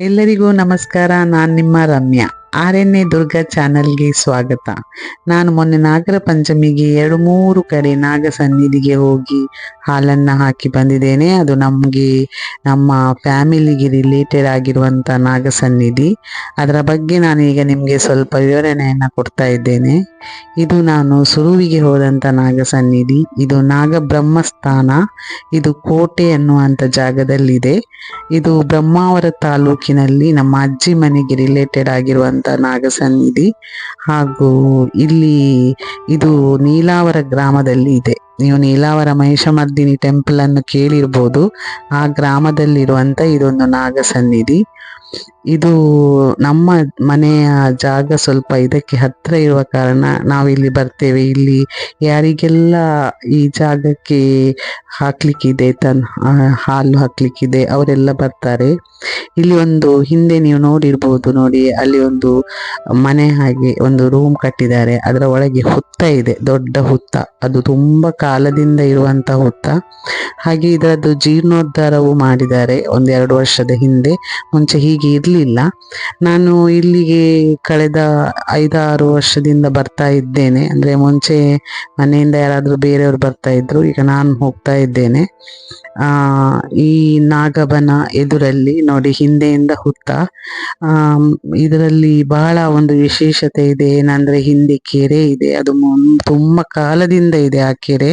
ಎಲ್ಲರಿಗೂ ನಮಸ್ಕಾರ. ನಾನು ನಿಮ್ಮ Ramya. R N A Durga ಚಾನಲ್ಗೆ ಸ್ವಾಗತ. ನಾನು ಮೊನ್ನೆ ನಾಗರ ಪಂಚಮಿಗೆ ಎರಡು ಮೂರು ಕಡೆ ನಾಗ ಸನ್ನಿಧಿಗೆ ಹೋಗಿ ಹಾಲನ್ನ ಹಾಕಿ ಬಂದಿದ್ದೇನೆ. ಅದು ನಮಗೆ ನಮ್ಮ ಫ್ಯಾಮಿಲಿಗೆ ರಿಲೇಟೆಡ್ ಆಗಿರುವಂತ ನಾಗ ಸನ್ನಿಧಿ. ಅದರ ಬಗ್ಗೆ ನಾನು ಈಗ ನಿಮಗೆ ಸ್ವಲ್ಪ ವಿವರಣೆಯನ್ನು ಕೊಡ್ತಾ ಇದ್ದೇನೆ. ಇದು ನಾನು ಸುರುವಿಗೆ ಹೋದಂಥ ನಾಗ ಸನ್ನಿಧಿ. ಇದು ನಾಗ ಬ್ರಹ್ಮಸ್ಥಾನ. ಇದು ಕೋಟೆ ಅನ್ನುವಂತ ಜಾಗದಲ್ಲಿದೆ. ಇದು ಬ್ರಹ್ಮಾವರ ತಾಲೂಕಿನಲ್ಲಿ ನಮ್ಮ ಅಜ್ಜಿ ಮನೆಗೆ ರಿಲೇಟೆಡ್ ಆಗಿರುವಂತ ನಾಗ ಸನ್ನಿಧಿ ಹಾಗೂ ಇಲ್ಲಿ ಇದು ನೀಲಾವರ ಗ್ರಾಮದಲ್ಲಿ ಇದೆ. ನೀವು ನೀಲಾವರ ಮಹಿಷಮರ್ದಿನಿ ಟೆಂಪಲ್ ಅನ್ನು ಕೇಳಿರ್ಬೋದು. ಆ ಗ್ರಾಮದಲ್ಲಿರುವಂತ ಇದೊಂದು ನಾಗ ಸನ್ನಿಧಿ ಇದು ನಮ್ಮ ಮನೆಯ ಜಾಗ ಸ್ವಲ್ಪ ಇದಕ್ಕೆ ಹತ್ರ ಇರುವ ಕಾರಣ ನಾವಿಲ್ಲಿ ಬರ್ತೇವೆ. ಇಲ್ಲಿ ಯಾರಿಗೆಲ್ಲ ಈ ಜಾಗಕ್ಕೆ ಹಾಕ್ಲಿಕ್ಕಿದೆ, ತನ್ ಹಾಲು ಹಾಕ್ಲಿಕ್ಕಿದೆ, ಅವರೆಲ್ಲ ಬರ್ತಾರೆ. ಇಲ್ಲಿ ಒಂದು ಹಿಂದೆ ನೀವು ನೋಡಿರ್ಬೋದು ನೋಡಿ, ಅಲ್ಲಿ ಒಂದು ಮನೆ ಹಾಗೆ ಒಂದು ರೂಮ್ ಕಟ್ಟಿದ್ದಾರೆ. ಅದರ ಒಳಗೆ ಹುತ್ತ ಇದೆ, ದೊಡ್ಡ ಹುತ್ತ. ಅದು ತುಂಬಾ ಕಾಲದಿಂದ ಇರುವಂತಹ ಹುತ್ತ. ಹಾಗೆ ಇದರದ್ದು ಜೀರ್ಣೋದ್ಧಾರವು ಮಾಡಿದ್ದಾರೆ ಒಂದೆರಡು ವರ್ಷದ ಹಿಂದೆ. ಮುಂಚೆ ಹೀಗೆ ಇರಲಿಲ್ಲ. ನಾನು ಇಲ್ಲಿಗೆ ಕಳೆದ ಐದಾರು ವರ್ಷದಿಂದ ಬರ್ತಾ ಇದ್ದೇನೆ. ಅಂದ್ರೆ ಮುಂಚೆ ಮನೆಯಿಂದ ಯಾರಾದ್ರೂ ಬೇರೆಯವರು ಬರ್ತಾ ಇದ್ರು. ಈಗ ನಾನು ಹೋಗ್ತಾ ಇದ್ದೇನೆ. ಆ, ಈ ನಾಗಬನ ಎದುರಲ್ಲಿ ನೋಡಿ ಹಿಂದೆಯಿಂದ ಹುತ್ತ. ಆ, ಇದರಲ್ಲಿ ಬಹಳ ಒಂದು ವಿಶೇಷತೆ ಇದೆ. ಏನಂದ್ರೆ ಹಿಂದೆ ಕೆರೆ ಇದೆ. ಅದು ತುಂಬಾ ಕಾಲದಿಂದ ಇದೆ ಆ ಕೆರೆ.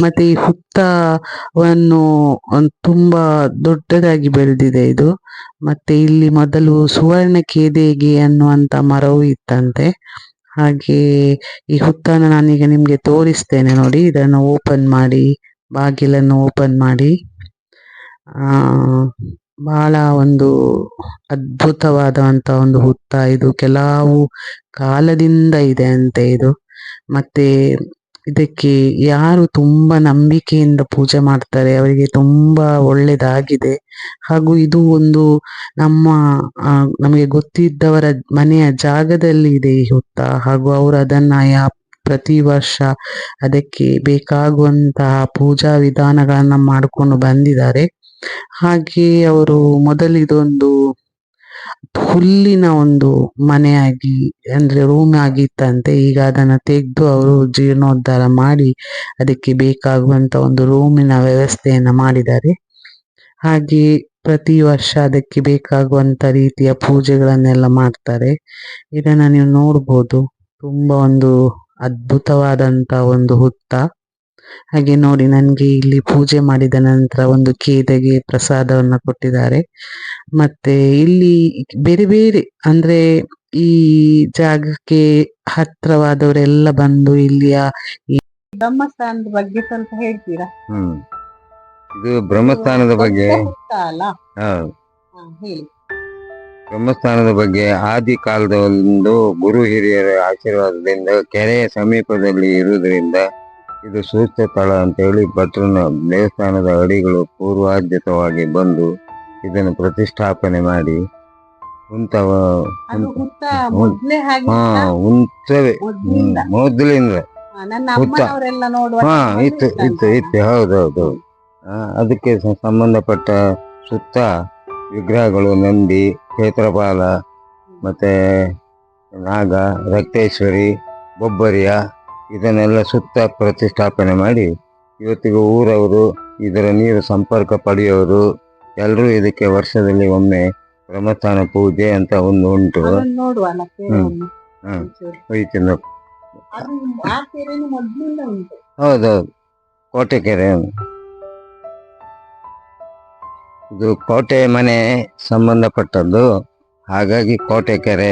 ಮತ್ತೆ ಈ ಹುತ್ತವನ್ನು ತುಂಬಾ ದೊಡ್ಡದಾಗಿ ಬೆಳೆದಿದೆ ಇದು. ಮತ್ತೆ ಇಲ್ಲಿ ಮೊದಲು ಸುವರ್ಣ ಕೇದೇಗೆ ಅನ್ನುವಂತ ಮರವು ಇತ್ತಂತೆ. ಹಾಗೆ ಈ ಹುತ್ತನ ನಾನೀಗ ನಿಮ್ಗೆ ತೋರಿಸ್ತೇನೆ ನೋಡಿ. ಇದನ್ನು ಓಪನ್ ಮಾಡಿ. ಬಾಗಿಲನ್ನು ಓಪನ್ ಮಾಡಿ ಬಹಳ ಒಂದು ಅದ್ಭುತವಾದಂತ ಒಂದು ಹುತ್ತ ಇದು. ಕೆಲವು ಕಾಲದಿಂದ ಇದೆ ಅಂತೆ ಇದು. ಮತ್ತೆ ಇದಕ್ಕೆ ಯಾರು ತುಂಬಾ ನಂಬಿಕೆಯಿಂದ ಪೂಜೆ ಮಾಡ್ತಾರೆ, ಅವರಿಗೆ ತುಂಬಾ ಒಳ್ಳೇದಾಗಿದೆ. ಹಾಗೂ ಇದು ಒಂದು ನಮ್ಮ ನಮಗೆ ಗೊತ್ತಿದ್ದವರ ಮನೆಯ ಜಾಗದಲ್ಲಿ ಇದೆ ಈ ಹುತ್ತ. ಹಾಗೂ ಅವರು ಅದನ್ನ ಯಾ ಪ್ರತಿ ವರ್ಷ ಅದಕ್ಕೆ ಬೇಕಾಗುವಂತಹ ಪೂಜಾ ವಿಧಾನಗಳನ್ನ ಮಾಡಿಕೊಂಡು ಬಂದಿದ್ದಾರೆ. ಹಾಗೆ ಅವರು ಮೊದಲಿದೊಂದು ಹುಲ್ಲಿನ ಒಂದು ಮನೆಯಾಗಿ ಅಂದ್ರೆ ರೂಮ್ ಆಗಿತ್ತಂತೆ. ಈಗ ಅದನ್ನ ತೆಗೆದು ಅವರು ಜೀರ್ಣೋದ್ಧಾರ ಮಾಡಿ ಅದಕ್ಕೆ ಬೇಕಾಗುವಂತ ಒಂದು ರೂಮಿನ ವ್ಯವಸ್ಥೆಯನ್ನ ಮಾಡಿದ್ದಾರೆ. ಹಾಗೆ ಪ್ರತಿ ವರ್ಷ ಅದಕ್ಕೆ ಬೇಕಾಗುವಂತ ರೀತಿಯ ಪೂಜೆಗಳನ್ನೆಲ್ಲ ಮಾಡ್ತಾರೆ. ಇದನ್ನ ನೀವು ನೋಡ್ಬೋದು. ತುಂಬಾ ಒಂದು ಅದ್ಭುತವಾದಂತ ಒಂದು ಹುತ್ತ. ಹಾಗೆ ನೋಡಿ ನನ್ಗೆ ಇಲ್ಲಿ ಪೂಜೆ ಮಾಡಿದ ನಂತರ ಒಂದು ಕೇದಗೆ ಪ್ರಸಾದವನ್ನ ಕೊಟ್ಟಿದ್ದಾರೆ. ಮತ್ತೆ ಇಲ್ಲಿ ಬೇರೆ ಬೇರೆ ಅಂದ್ರೆ ಈ ಜಾಗಕ್ಕೆ ಹತ್ರವಾದವರೆಲ್ಲ ಬಂದು ಇಲ್ಲಿಯ ಬ್ರಹ್ಮಸ್ಥಾನದ ಬಗ್ಗೆ ಸ್ವಲ್ಪ ಹೇಳ್ತೀರಾ? ಹ್ಮ್. ಇದು ಬ್ರಹ್ಮಸ್ಥಾನದ ಬಗ್ಗೆ. ಅಲ್ಲ? ಹೇಳಿ. ಬ್ರಹ್ಮಸ್ಥಾನದ ಬಗ್ಗೆ ಆದಿ ಕಾಲದ ಒಂದು ಗುರು ಹಿರಿಯರ ಆಶೀರ್ವಾದದಿಂದ ಕೆರೆಯ ಸಮೀಪದಲ್ಲಿ ಇರುವುದರಿಂದ ಇದು ಸೂಕ್ತ ಸ್ಥಳ ಅಂತ ಹೇಳಿ ಭಟ್ರನ ದೇವಸ್ಥಾನದ ಅಡಿಗಳು ಪೂರ್ವಾದ್ಯತವಾಗಿ ಬಂದು ಇದನ್ನು ಪ್ರತಿಷ್ಠಾಪನೆ ಮಾಡಿ ಉಂತವ ಹಾ? ಉಂಟವೆ ಮೊದ್ಲಿಂದ? ಹಾ, ಇತ್ತು ಇತ್ತು. ಇತ್ತು ಹೌದೌದು ಅದಕ್ಕೆ ಸಂಬಂಧಪಟ್ಟ ಸುತ್ತ ವಿಗ್ರಹಗಳು ನಂದಿ ಕ್ಷೇತ್ರಪಾಲ ಮತ್ತೆ ನಾಗ ರಕ್ತೇಶ್ವರಿ ಬೊಬ್ಬರಿಯ ಇದನ್ನೆಲ್ಲ ಸುತ್ತ ಪ್ರತಿಷ್ಠಾಪನೆ ಮಾಡಿ ಇವತ್ತಿಗೂ ಊರವರು ಇದರ ನೀರು ಸಂಪರ್ಕ ಪಡೆಯೋರು ಎಲ್ಲರೂ ಇದಕ್ಕೆ ವರ್ಷದಲ್ಲಿ ಒಮ್ಮೆ ಬ್ರಹ್ಮಸ್ಥಾನ ಪೂಜೆ ಅಂತ ಒಂದು ಉಂಟು. ಹೌದೌದು. ಕೋಟೆ ಅಲ್ಲ ಇದು ಕೋಟೆ ಮನೆ ಸಂಬಂಧಪಟ್ಟದ್ದು. ಹಾಗಾಗಿ ಕೋಟೆ ಕೆರೆ.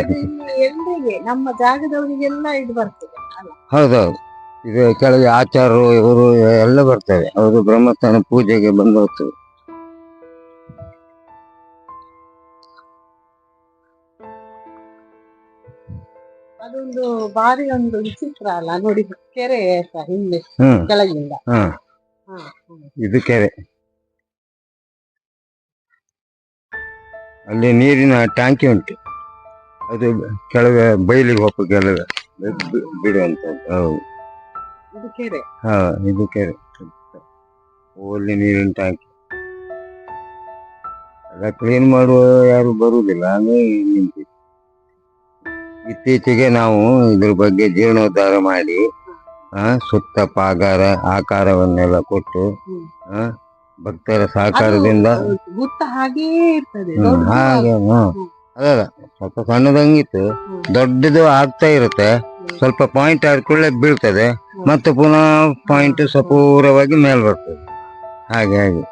ಎಲ್ರಿಗೆ ನಮ್ಮ ಜಾಗದವರಿಗೆಲ್ಲ ಇದು ಬರ್ತದೆ ಅಲ್ಲ? ಹೌದೌದು. ಇದು ಕೆಳಗೆ ಆಚಾರರು ಇವರು ಎಲ್ಲ ಬರ್ತಾರೆ ಅವರು ಬ್ರಹ್ಮಸ್ಥಾನ ಪೂಜೆಗೆ ಬಂದು ಹೋಗ್ತದೆ. ಅದೊಂದು ಬಾರಿ ಒಂದು ವಿಚಿತ್ರ ಅಲ್ಲ? ನೋಡಿ ಕೆರೆ ಹಿಂದೆ ಹ್ಮ್. ಕೆಳಗಿಂದ. ಹಾ. ಇದು ಕೆರೆ. ಅಲ್ಲಿ ನೀರಿನ ಟ್ಯಾಂಕಿ ಉಂಟು. ಅದು ಕೆಳಗೆ ಬೈಲಿಗೆ ಹೋಗಿ ಕೆಳಗೆ. ಬಿಡುವಂಥದ್ದು ಹೌದು. ಇದು ಕೆರೆ. ಹಾ ಇದು ಕೆರೆ. ಅಲ್ಲಿ ನೀರಿನ ಟ್ಯಾಂಕಿ. ಅದ ಕ್ಲೀನ್ ಮಾಡುವ ಯಾರು ಬರುವುದಿಲ್ಲ ಹಾಗಾಗಿ ನಿಂತಿದೆ. ಇತ್ತೀಚೆಗೆ ನಾವು ಇದ್ರ ಬಗ್ಗೆ ಜೀರ್ಣೋದ್ಧಾರ ಮಾಡಿ ಸುತ್ತ ಪಾಗಾರ ಆಕಾರವನ್ನೆಲ್ಲ ಕೊಟ್ಟು ಭಕ್ತರ ಸಹಕಾರದಿಂದ. ಗುತ್ತ ಹಾಗೇ ಇರ್ತದೆ ಹ್ಮ್, ಹಾಗೆ ಹ್ಮ್. ಸ್ವಲ್ಪ ಸಣ್ಣದಂಗಿತ್ತು ದೊಡ್ಡದು ಆಗ್ತಾ ಇರುತ್ತೆ ಸ್ವಲ್ಪ ಪಾಯಿಂಟ್ ಆಡ್ಕೊಳ್ಳೆ ಬೀಳ್ತದೆ ಮತ್ತೆ ಪುನಃ ಪಾಯಿಂಟ್ ಸಪೂರವಾಗಿ ಮೇಲ್ ಬರ್ತದೆ. ಹಾಗೆ ಹಾಗೆ.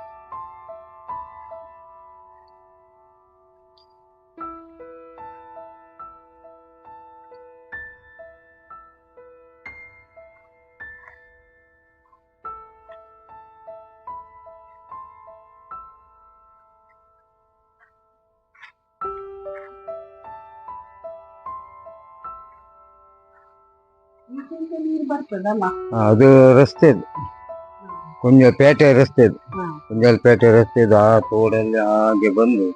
ಈಚೆಯಿಂದ ನೀರು ಬರ್ತದಲ್ಲ ಅದು ರಸ್ತೆ ಇದು ಕುಂಜ ಪೇಟೆ ರಸ್ತೆ ಇದು ಹಾ. ಕುಂಜಲ್ ಪೇಟೆ ರಸ್ತೆದು ಆ ತೋಡಲ್ಲಿ ಹಾಗೆ ಬಂದು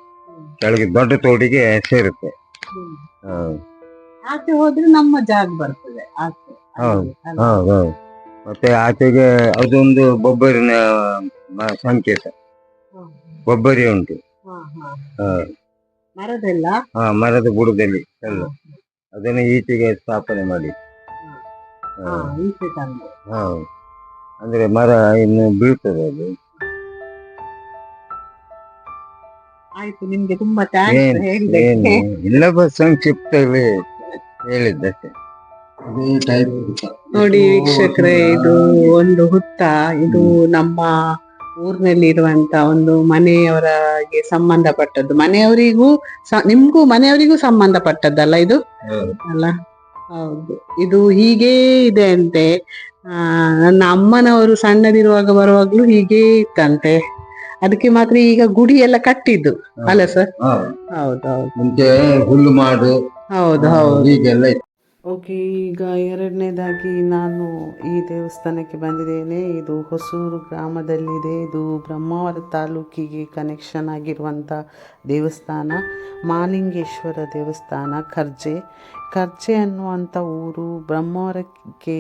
ಕೆಳಗೆ ದೊಡ್ಡ ತೋಡಿಗೆ ಸೇರುತ್ತೆ ಹ್ಮ್. ಹಾ. ಆಚೆ ಹೋದ್ರೆ ನಮ್ಮ ಜಾಗ ಬರ್ತದೆ ಆಚೆ ಹೌದು. ಹೌದು ಹೌದು. ಮತ್ತೆ ಆಚೆಗೆ ಅದೊಂದು ಬೊಬ್ಬರಿನ ಮ- ಸಂಕೇತ ಹ್ಮ್. ಬೊಬ್ಬರಿ ಉಂಟು ಹಾ, ಹಾ. ಹಾ. ಮರದೆಲ್ಲ ಹಾ ಮರದ ಬುಡದಲ್ಲಿ ಎಲ್ಲ ಅದನ್ನು ಈಚೆಗೆ ಸ್ಥಾಪನೆ ಮಾಡಿ ಈಚೆ ತಂದೆ ಹಾ. ಅಂದ್ರೆ ಮರ ಇನ್ನು ಬೀಳ್ತದೆ ಅದು. ಆಯ್ತು ನಿಮ್ಗೆ ತುಂಬಾ ಥ್ಯಾಂಕ್ಸ್ ಹೇಳಿದ್ದಕ್ಕೆ. ಇಲ್ಲ ಬಸ್ ಸಂಕ್ಷಿಪ್ತದಲ್ಲಿ ಇತ್ತು. ನೋಡಿ ವೀಕ್ಷಕರೇ ಇದು ಒಂದು ಹುತ್ತ ಇದು ನಮ್ಮ ಊರಿನಲ್ಲಿ ಇರುವಂತ ಒಂದು ಮನೆಯವರಿಗೆ ಸಂಬಂಧಪಟ್ಟದ್ದು. ಮನೆಯವರಿಗೂ ಸ- ನಿಮ್ಗೂ ಮನೆಯವರಿಗೂ ಸಂಬಂಧಪಟ್ಟದ್ದಲ್ಲ ಇದು? ಅಲ್ಲ? ಹೌದು. ಇದು ಹೀಗೇ ಇದೆ ಅಂತೆ. ಆ ನನ್ನ ಅಮ್ಮನವರು ಸಣ್ಣದಿರುವಾಗ ಬರುವಾಗ್ಲೂ ಹೀಗೇ ಇತ್ತಂತೆ. ಅದಕ್ಕೆ ಮಾತ್ರ ಈಗ ಗುಡಿ ಎಲ್ಲ ಕಟ್ಟಿದ್ದು ಅಲ್ಲ ಸರ್ ಹೌದು. ಹೌದು ಹೌದು. ಮುಂಚೆ ಹುಲ್ಲು ಮಾಡು. ಹೌದು ಹೌದು. ಹೀಗೆಲ್ಲ ಇತ್ತು. ಓಕೆ ಈಗ ಎರಡನೇದಾಗಿ ನಾನು ಈ ದೇವಸ್ಥಾನಕ್ಕೆ ಬಂದಿದ್ದೇನೆ. ಇದು ಹೊಸೂರು ಗ್ರಾಮದಲ್ಲಿದೆ. ಇದು ಬ್ರಹ್ಮಾವರ ತಾಲೂಕಿಗೆ ಕನೆಕ್ಷನ್ ಆಗಿರುವಂಥ ದೇವಸ್ಥಾನ. ಮಾಲಿಂಗೇಶ್ವರ ದೇವಸ್ಥಾನ ಖರ್ಜೆ. ಖರ್ಜೆ ಅನ್ನುವಂಥ ಊರು ಬ್ರಹ್ಮಾವರಕ್ಕೆ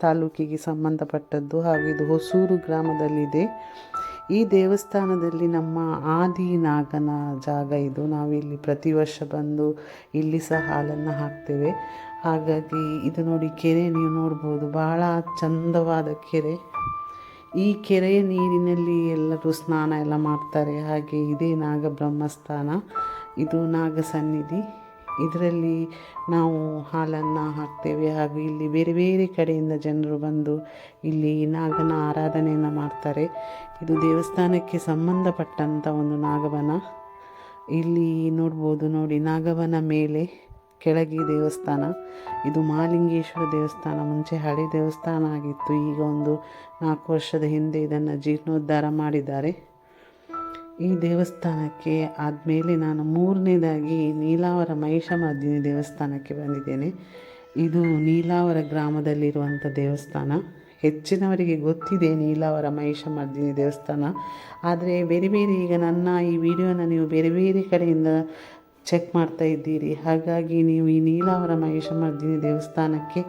ತಾಲೂಕಿಗೆ ಸಂಬಂಧಪಟ್ಟದ್ದು. ಹಾಗೂ ಇದು ಹೊಸೂರು ಗ್ರಾಮದಲ್ಲಿದೆ. ಈ ದೇವಸ್ಥಾನದಲ್ಲಿ ನಮ್ಮ ಆದಿ ನಾಗನ ಜಾಗ ಇದು. ನಾವಿಲ್ಲಿ ಪ್ರತಿ ವರ್ಷ ಬಂದು ಇಲ್ಲಿ ಸಹ ಹಾಲನ್ನು ಹಾಕ್ತೇವೆ. ಹಾಗಾಗಿ ಇದು ನೋಡಿ ಕೆರೆ ನೀವು ನೋಡ್ಬೋದು. ಬಹಳ ಚಂದವಾದ ಕೆರೆ. ಈ ಕೆರೆಯ ನೀರಿನಲ್ಲಿ ಎಲ್ಲರೂ ಸ್ನಾನ ಎಲ್ಲ ಮಾಡ್ತಾರೆ. ಹಾಗೆ ಇದೇ ನಾಗ ಬ್ರಹ್ಮಸ್ಥಾನ ಇದು ನಾಗ ಸನ್ನಿಧಿ. ಇದರಲ್ಲಿ ನಾವು ಹಾಲನ್ನು ಹಾಕ್ತೇವೆ ಹಾಗೂ ಇಲ್ಲಿ ಬೇರೆ ಬೇರೆ ಕಡೆಯಿಂದ ಜನರು ಬಂದು ಇಲ್ಲಿ ನಾಗನ ಆರಾಧನೆಯನ್ನು ಮಾಡ್ತಾರೆ. ಇದು ದೇವಸ್ಥಾನಕ್ಕೆ ಸಂಬಂಧಪಟ್ಟಂಥ ಒಂದು ನಾಗವನ. ಇಲ್ಲಿ ನೋಡ್ಬೋದು ನೋಡಿ, ನಾಗವನ ಮೇಲೆ ಕೆಳಗೆ ದೇವಸ್ಥಾನ. ಇದು ಮಹಾಲಿಂಗೇಶ್ವರ ದೇವಸ್ಥಾನ, ಮುಂಚೆ ಹಳೆ ದೇವಸ್ಥಾನ ಆಗಿತ್ತು. ಈಗ ಒಂದು ನಾಲ್ಕು ವರ್ಷದ ಹಿಂದೆ ಇದನ್ನು ಜೀರ್ಣೋದ್ಧಾರ ಮಾಡಿದ್ದಾರೆ. ಈ ದೇವಸ್ಥಾನಕ್ಕೆ ಆದಮೇಲೆ ನಾನು ಮೂರನೇದಾಗಿ ನೀಲಾವರ ಮಹಿಷಮರ್ದಿನಿ ದೇವಸ್ಥಾನಕ್ಕೆ ಬಂದಿದ್ದೇನೆ. ಇದು ನೀಲಾವರ ಗ್ರಾಮದಲ್ಲಿರುವಂಥ ದೇವಸ್ಥಾನ. ಹೆಚ್ಚಿನವರಿಗೆ ಗೊತ್ತಿದೆ ನೀಲಾವರ ಮಹಿಷಮರ್ದಿನಿ ದೇವಸ್ಥಾನ. ಆದರೆ ಬೇರೆ ಬೇರೆ ಈಗ ನನ್ನ ಈ ವಿಡಿಯೋನ ನೀವು ಬೇರೆ ಬೇರೆ ಕಡೆಯಿಂದ ಚೆಕ್ ಮಾಡ್ತಾ ಇದ್ದೀರಿ. ಹಾಗಾಗಿ ನೀವು ಈ ನೀಲಾವರ ಮಹಿಷಮರ್ದಿನಿ ದೇವಸ್ಥಾನಕ್ಕೆ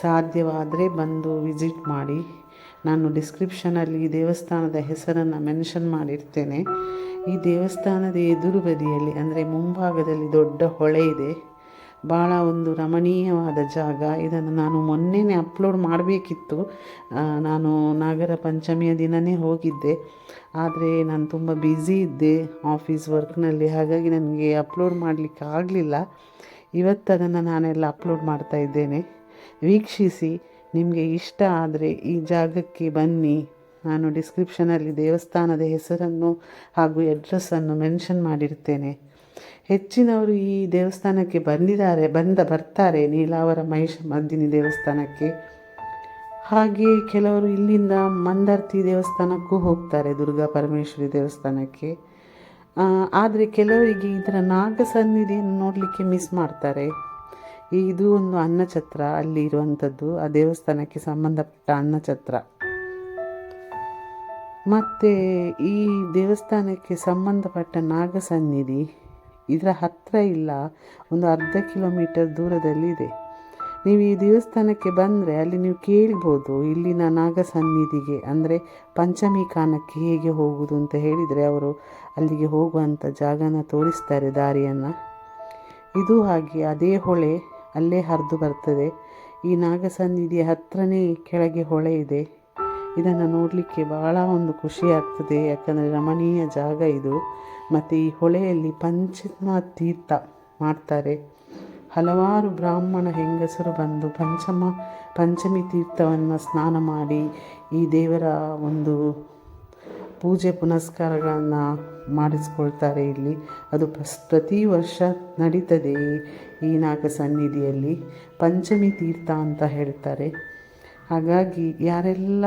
ಸಾಧ್ಯವಾದರೆ ಬಂದು ವಿಸಿಟ್ ಮಾಡಿ. ನಾನು ಡಿಸ್ಕ್ರಿಪ್ಷನಲ್ಲಿ ಈ ದೇವಸ್ಥಾನದ ಹೆಸರನ್ನು ಮೆನ್ಷನ್ ಮಾಡಿರ್ತೇನೆ. ಈ ದೇವಸ್ಥಾನದ ಎದುರು ಬದಿಯಲ್ಲಿ ಅಂದರೆ ಮುಂಭಾಗದಲ್ಲಿ ದೊಡ್ಡ ಹೊಳೆ ಇದೆ. ಭಾಳ ಒಂದು ರಮಣೀಯವಾದ ಜಾಗ. ಇದನ್ನು ನಾನು ಮೊನ್ನೆನೇ ಅಪ್ಲೋಡ್ ಮಾಡಬೇಕಿತ್ತು. ನಾನು ನಾಗರ ಪಂಚಮಿಯ ದಿನವೇ ಹೋಗಿದ್ದೆ. ಆದರೆ ನಾನು ತುಂಬ ಬ್ಯುಸಿ ಇದ್ದೆ ಆಫೀಸ್ ವರ್ಕ್ನಲ್ಲಿ ಹಾಗಾಗಿ ನನಗೆ ಅಪ್ಲೋಡ್ ಮಾಡಲಿಕ್ಕೆ ಆಗಲಿಲ್ಲ. ಇವತ್ತು ಅದನ್ನು ನಾನೆಲ್ಲ ಅಪ್ಲೋಡ್ ಮಾಡ್ತಾ ಇದ್ದೇನೆ. ವೀಕ್ಷಿಸಿ. ನಿಮಗೆ ಇಷ್ಟ ಆದರೆ ಈ ಜಾಗಕ್ಕೆ ಬನ್ನಿ. ನಾನು ಡಿಸ್ಕ್ರಿಪ್ಷನಲ್ಲಿ ದೇವಸ್ಥಾನದ ಹೆಸರನ್ನು ಹಾಗೂ ಅಡ್ರೆಸ್ಸನ್ನು ಮೆನ್ಷನ್ ಮಾಡಿರ್ತೇನೆ ಹೆಚ್ಚಿನವರು ಈ ದೇವಸ್ಥಾನಕ್ಕೆ ಬಂದಿದ್ದಾರೆ, ಬಂದ, ಬರ್ತಾರೆ ನೀಲಾವರ ಮಹಿಷ ಮದ್ದಿನಿ ದೇವಸ್ಥಾನಕ್ಕೆ. ಹಾಗೆ ಕೆಲವರು ಇಲ್ಲಿಂದ ಮಂದರ್ತಿ ದೇವಸ್ಥಾನಕ್ಕೂ ಹೋಗ್ತಾರೆ, ದುರ್ಗಾ ಪರಮೇಶ್ವರಿ ದೇವಸ್ಥಾನಕ್ಕೆ. ಆದರೆ ಕೆಲವರಿಗೆ ಇದರ ನಾಗಸನ್ನಿಧಿಯನ್ನು ನೋಡಲಿಕ್ಕೆ ಮಿಸ್ ಮಾಡ್ತಾರೆ. ಇದು ಒಂದು ಅನ್ನಛತ್ರ, ಅಲ್ಲಿ ಇರುವಂಥದ್ದು, ಆ ದೇವಸ್ಥಾನಕ್ಕೆ ಸಂಬಂಧಪಟ್ಟ ಅನ್ನಛತ್ರ. ಮತ್ತು ಈ ದೇವಸ್ಥಾನಕ್ಕೆ ಸಂಬಂಧಪಟ್ಟ ನಾಗ ಸನ್ನಿಧಿ ಇದರ ಹತ್ತಿರ ಇಲ್ಲ, ಒಂದು ಅರ್ಧ ಕಿಲೋಮೀಟರ್ ದೂರದಲ್ಲಿ ಇದೆ. ನೀವು ಈ ದೇವಸ್ಥಾನಕ್ಕೆ ಬಂದರೆ ಅಲ್ಲಿ ನೀವು ಕೇಳ್ಬೋದು, ಇಲ್ಲಿನ ನಾಗ ಸನ್ನಿಧಿಗೆ ಅಂದರೆ ಪಂಚಮಿ ಕಾನಕ್ಕೆ ಹೇಗೆ ಹೋಗುವುದು ಅಂತ ಹೇಳಿದರೆ ಅವರು ಅಲ್ಲಿಗೆ ಹೋಗುವಂಥ ಜಾಗನ ತೋರಿಸ್ತಾರೆ ದಾರಿಯನ್ನು. ಇದು ಹಾಗೆ, ಅದೇ ಹೊಳೆ ಅಲ್ಲೇ ಹರಿದು ಬರ್ತದೆ. ಈ ನಾಗಸನ್ನಿಧಿಯ ಹತ್ರನೇ ಕೆಳಗೆ ಹೊಳೆ ಇದೆ. ಇದನ್ನು ನೋಡಲಿಕ್ಕೆ ಭಾಳ ಒಂದು ಖುಷಿ ಆಗ್ತದೆ. ಯಾಕಂದರೆ ರಮಣೀಯ ಜಾಗ ಇದು. ಮತ್ತು ಈ ಹೊಳೆಯಲ್ಲಿ ಪಂಚಮ ತೀರ್ಥ ಮಾಡ್ತಾರೆ. ಹಲವಾರು ಬ್ರಾಹ್ಮಣ ಹೆಂಗಸರು ಬಂದು ಪಂಚಮ, ಪಂಚಮಿ ತೀರ್ಥವನ್ನು ಸ್ನಾನ ಮಾಡಿ ಈ ದೇವರ ಒಂದು ಪೂಜೆ ಪುನಸ್ಕಾರಗಳನ್ನು ಮಾಡಿಸ್ಕೊಳ್ತಾರೆ ಇಲ್ಲಿ. ಅದು ಪ್ರತಿ ವರ್ಷ ನಡೀತದೆ ಈ- ನಾಗ ಸನ್ನಿಧಿಯಲ್ಲಿ ಪಂಚಮಿ ತೀರ್ಥ ಅಂತ ಹೇಳ್ತಾರೆ. ಹಾಗಾಗಿ ಯಾರೆಲ್ಲ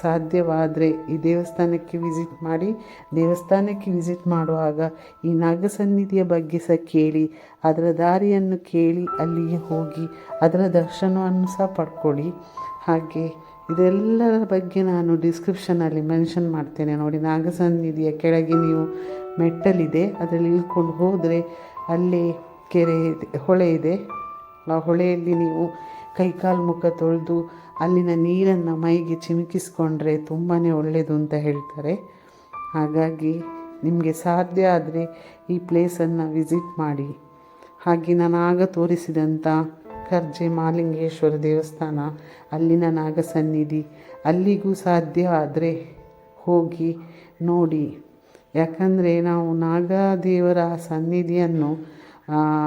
ಸಾಧ್ಯವಾದರೆ ಈ ದೇವಸ್ಥಾನಕ್ಕೆ ವಿಸಿಟ್ ಮಾಡಿ, ದೇವಸ್ಥಾನಕ್ಕೆ ವಿಸಿಟ್ ಮಾಡುವಾಗ ಈ ನಾಗಸನ್ನಿಧಿಯ ಬಗ್ಗೆ ಸಹ ಕೇಳಿ, ಅದರ ದಾರಿಯನ್ನು ಕೇಳಿ ಅಲ್ಲಿಗೆ ಹೋಗಿ, ಅದರ ದರ್ಶನವನ್ನು ಸಹ ಪಡ್ಕೊಳ್ಳಿ. ಹಾಗೆ ಇದೆಲ್ಲರ ಬಗ್ಗೆ ನಾನು ಡಿಸ್ಕ್ರಿಪ್ಷನಲ್ಲಿ ಮೆನ್ಷನ್ ಮಾಡ್ತೇನೆ. ನೋಡಿ, ನಾಗಸನ್ನಿಧಿಯ ಕೆಳಗೆ ನೀವು ಮೆಟ್ಟಲಿದೆ. ಅದರಲ್ಲಿ ಇಳ್ಕೊಂಡು ಹೋದರೆ ಅಲ್ಲಿ ಕೆರೆ ಇದೆ, ಹೊಳೆ ಇದೆ. ಆ ಹೊಳೆಯಲ್ಲಿ ನೀವು ಕೈಕಾಲು ಮುಖ ತೊಳೆದು ಅಲ್ಲಿನ ನೀರನ್ನು ಮೈಗೆ ಚಿಮುಕಿಸ್ಕೊಂಡ್ರೆ ತುಂಬಾ ಒಳ್ಳೆಯದು ಅಂತ ಹೇಳ್ತಾರೆ. ಹಾಗಾಗಿ ನಿಮಗೆ ಸಾಧ್ಯ ಆದರೆ ಈ ಪ್ಲೇಸನ್ನು ವಿಸಿಟ್ ಮಾಡಿ. ಹಾಗೆ ನಾನು ಆಗ ತೋರಿಸಿದಂಥ ಕರ್ಜೆ ಮಾಲಿಂಗೇಶ್ವರ ದೇವಸ್ಥಾನ, ಅಲ್ಲಿನ ನಾಗಸನ್ನಿಧಿ. ಅಲ್ಲಿಗೂ ಸಾಧ್ಯ ಆದರೆ ಹೋಗಿ ನೋಡಿ. ಯಾಕಂದರೆ ನಾವು ನಾಗದೇವರ ಸನ್ನಿಧಿಯನ್ನು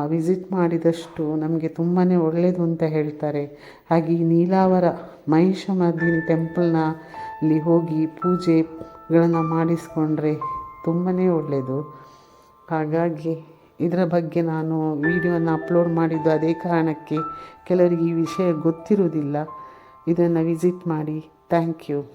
ವಿಸಿಟ್ ಮಾಡಿದಷ್ಟು ನಮಗೆ ತುಂಬಾ ಒಳ್ಳೆಯದು ಅಂತ ಹೇಳ್ತಾರೆ. ಹಾಗೆ ನೀಲಾವರ ಮಹಿಷಮರ್ದಿನಿ ಟೆಂಪಲ್ನ ಅಲ್ಲಿ ಹೋಗಿ ಪೂಜೆಗಳನ್ನು ಮಾಡಿಸ್ಕೊಂಡ್ರೆ ತುಂಬಾ ಒಳ್ಳೆಯದು ಹಾಗಾಗಿ ಇದರ ಬಗ್ಗೆ ನಾನು ವಿಡಿಯೋನ ಅಪ್ಲೋಡ್ ಮಾಡಿದ್ದು ಅದೇ ಕಾರಣಕ್ಕೆ ಕೆಲವರಿಗೆ ಈ ವಿಷಯ ಗೊತ್ತಿರುವುದಿಲ್ಲ. ಇದನ್ನು ವಿಸಿಟ್ ಮಾಡಿ. Thank you.